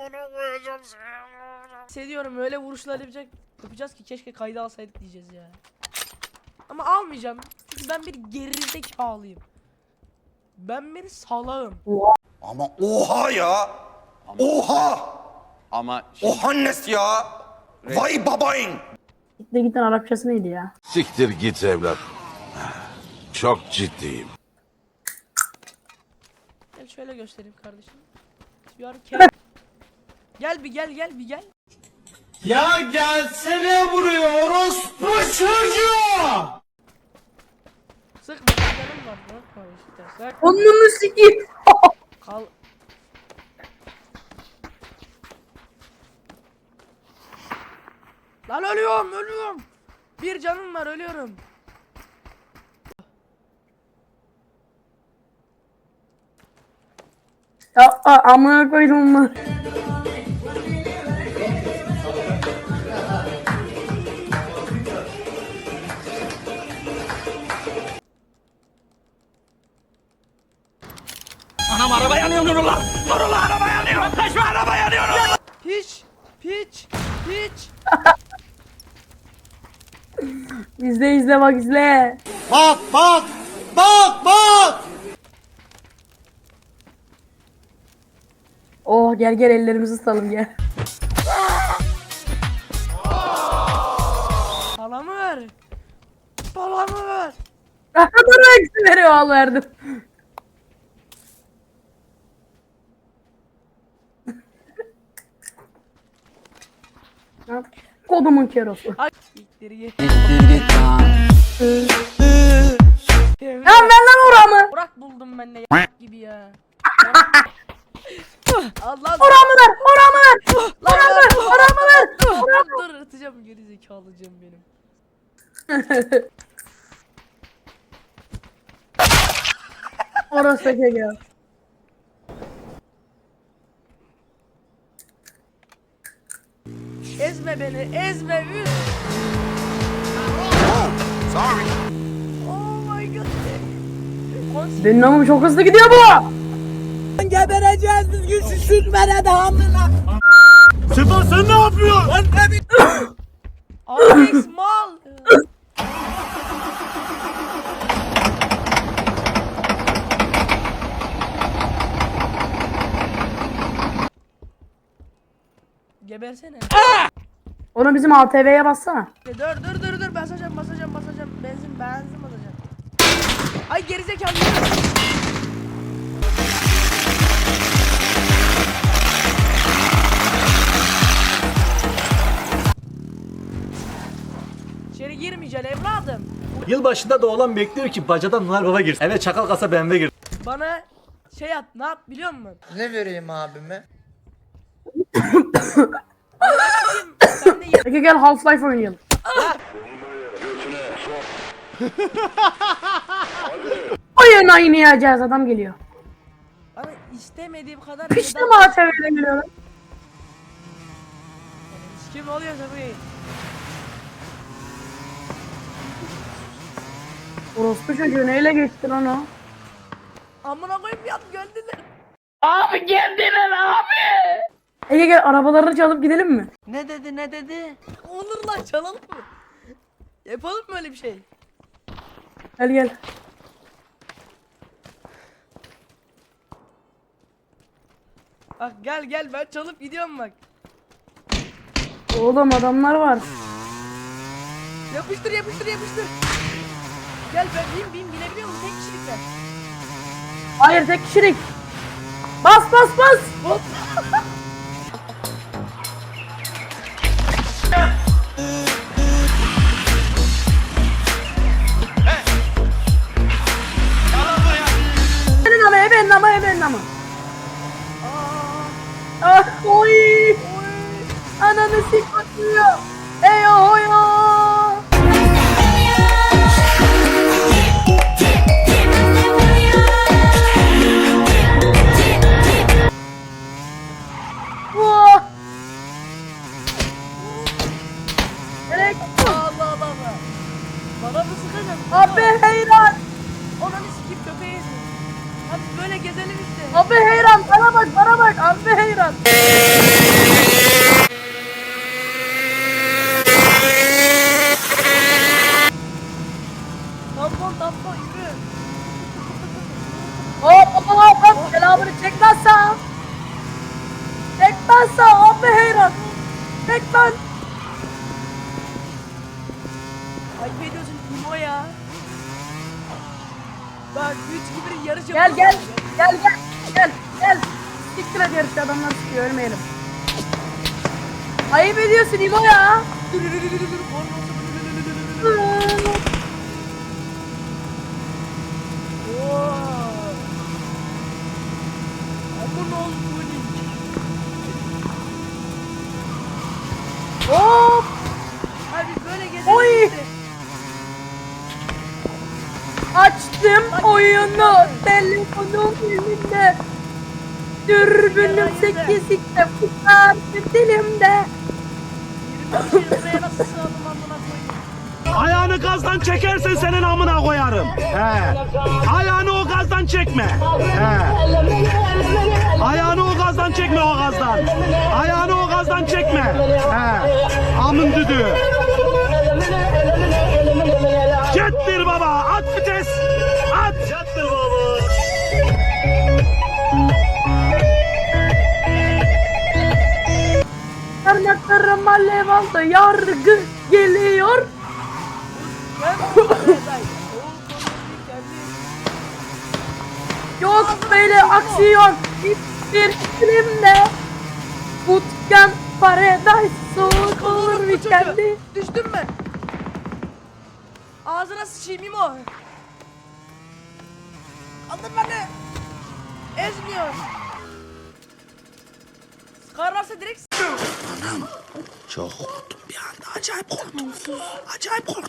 amına koyacağım seni. Hissediyorum öyle vuruşlar yapacak, yapacağız ki keşke kayda alsaydık diyeceğiz ya. Ama almayacağım. Çünkü ben bir gerizekalıyım. Ben bir salağım. Ama oha ya. Oha. Ama şimdi Ohannes ya. Vay babayın. Gitti gitten Arapçası neydi ya? Siktir git evlat. Çok ciddiyim. Gel şöyle göstereyim kardeşim. You are. Gel bir gel gel bir gel. Ya gelsene buraya orospu çocuğu. Sıkma canım var. Bırakma işte. Sık. Onunu sikeyim. Kal. Lan ölüyorum ölüyorum. Bir canım var ölüyorum. Ya a- amına koydum mu? Piç. Piç. Piç. İzle izle bak izle. Bak bak. Bak bak. Oh gel gel ellerimizi ısıtalım gel. Palamı ver. Palamı ver. Bana eksi veriyor al verdim. Kodumun kerosu. Ay. Siktir git. Lan oramı. Burak buldum ben de ya gibi ya. Allah Oramı ver. Oramı ver. Oramı ver. Oramı ver. Dur atacağım geri zekalıcığım benim. Orası da Ezme beni, ezme üz. Sorry. Oh my god. Benim namım çok hızlı gidiyor bu. Sefa sen ne yapıyorsun? Alex mal. Gebersene. Onu bizim ATV'ye bassana. Dur dur dur dur basacağım basacağım basacağım. Benzin benzin basacağım. Ay gerizekalı. İçeri girmeyeceksin evladım. Yılbaşında da oğlan bekliyor ki bacadan Noel Baba girsin. Eve çakal kasa BMW gir. Bana şey at ne yap biliyor musun? Ne vereyim abime? Sen de ye- Peki gel Half-Life oynayalım. Oyun oynayacağız adam geliyor. Bana istemediğim kadar Piç de neden- mi ATV'ye geliyor lan? Kim oluyor tabii. Orospu çocuğu neyle geçti lan o? Amına koyayım ya geldiler. Abi geldiler abi. Ege gel arabalarını çalıp gidelim mi? Ne dedi ne dedi? Olur lan çalalım mı? Yapalım mı öyle bir şey? Gel gel. Bak gel gel ben çalıp gidiyorum bak. Oğlum adamlar var. Yapıştır yapıştır yapıştır. Gel ben bin bin binebiliyor musun? Tek kişilik ver. Hayır tek kişilik. Bas bas bas. Hop. Benim ama benim ama benim ama. Aa, Ah oy. oy. Ananı. Allah Allah Allah. Bana mı sıkacaksın? Abi heyran. Ona ne sikip köpeği ezin. Abi böyle gezelim işte. Abi heyran bana bak bana bak abi heyran. Tampon tampon yürü. Hop hop hop hop selamını abi heyran. Çek lan. Ayıp ediyorsun Timo ya. Bak 3 gibi yarış Gel yapıyorsun. gel. Gel gel. Gel. Gel. Siktir hadi yarışta adamlar sıkıyor ölmeyelim. Ayıp ediyorsun İbo ya. Dur dur dur dur dur. Korna olsun. Oo. Aman oğlum. Hop. Abi böyle gezelim. Oy. işte. Açtım oyunu telefonum elimde. Dürbünüm sekizlikte tutar dilimde. 25 liraya nasıl sığalım amına koyayım. Ayağını gazdan çekersen senin amına koyarım. He. Ayağını o gazdan çekme. He. Ayağını o gazdan çekme o gazdan. Ayağını o gazdan çekme. He. Amın düdüğü. Jettir baba. At vites. At. Jettir baba. Tırnaklarım alev aldı yargı geliyor. Kendi Yok böyle aksiyon hiçbir filmde. Bootcamp Paradise soğuk olur weekendi. çocuğu. Düştün mü? Ağzına sıçayım İmo. Aldın beni. Ezmiyor. Sıkarlarsa direkt Çok korktum bir anda. Acayip korktum. Acayip korktum.